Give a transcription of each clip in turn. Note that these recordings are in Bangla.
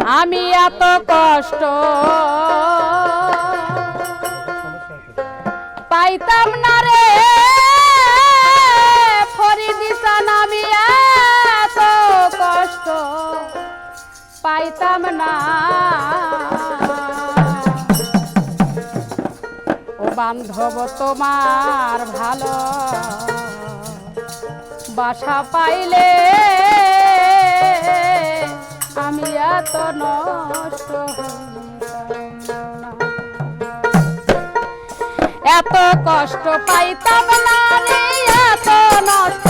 আমি এত কষ্ট পাইতাম না রে। ফরিদিসান আমি এত কষ্ট পাইতাম না। ও বান্ধব তোমার ভালো বাসা পাইলে কষ্ট পাইতাম না রে এত নষ্ট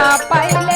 দেখা পাইলে